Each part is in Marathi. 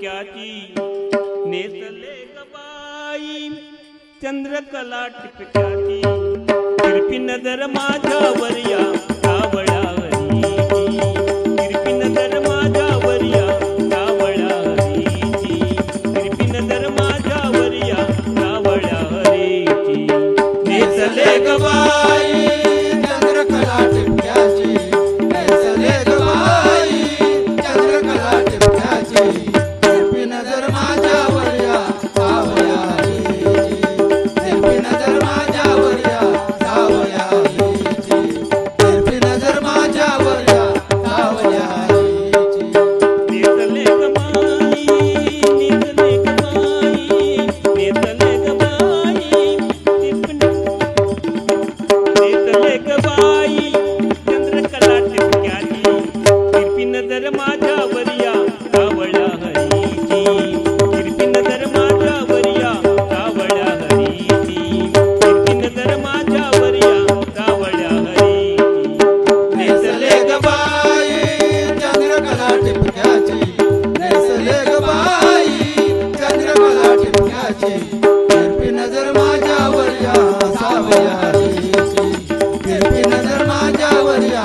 टिपक्याची नेसले ग चंद्रकला टिपक्याची तिरपी नजर माझ्यावर या. नजर माझ्यावर या कावळ्या हरीची. कीर्ती नजर माझ्यावर या कावळ्या हरीची. कीर्ती नजर माझ्यावर या कावळ्या हरीची. नेसले गबाई बाई चंद्रकला टिपक्याची. नेसले गबाई बाई चंद्रकला टिपक्याची. तिरपी नजर माझ्यावर या सावयाची तिरपी नजर माझ्यावर या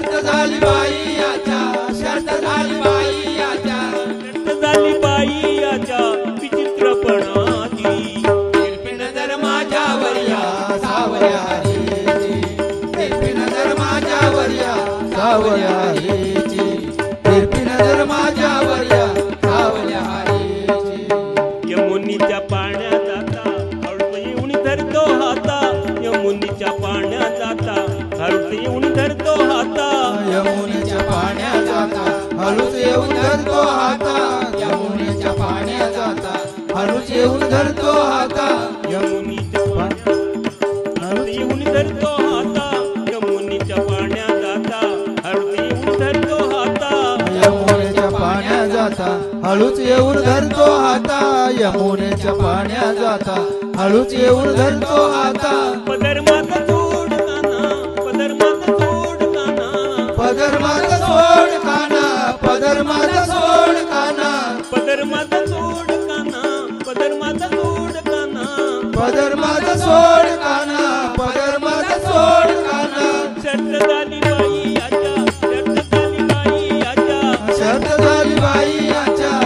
शर्त झाली बाई याच्या शर्त झाली बाई याच्या. शर्त झाली बाई याच्या विचित्रपणाची. तिरपी नजर माझ्यावर या सावयाची तिरपी नजर माझ्यावर या सावयाची तिरपी नजर माझ्यावर या सावयाची यमुनीच्या पाण्यात जाता हळूच येऊन धरतो हाता. यमुनीच्या पाण्यात जाता हळूच येऊन धरतो हाता. यमुनेच्या पाण्यात जाता. हळूच येऊन धरतो हाता. यमुनेच्या पाण्यात जाता. हळूच येऊन धरतो हाता. यमुनीच्या पाण्यात हळूच येऊन धरतो हाता. यमुनीच्या पाण्यात जाता. हळूच येऊन धरतो हाता. यमुनेच्या पाण्यात जाता. हळूच येऊन धरतो हाता. यमुनेच्या पाण्यात जाता. हळूच येऊन धरतो हाता. पदर पदर सोड काना पदर सोड काना शर्त बाई आजा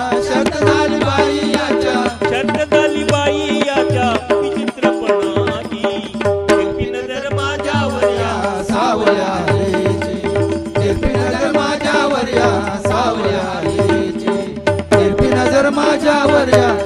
नजर नजर नजर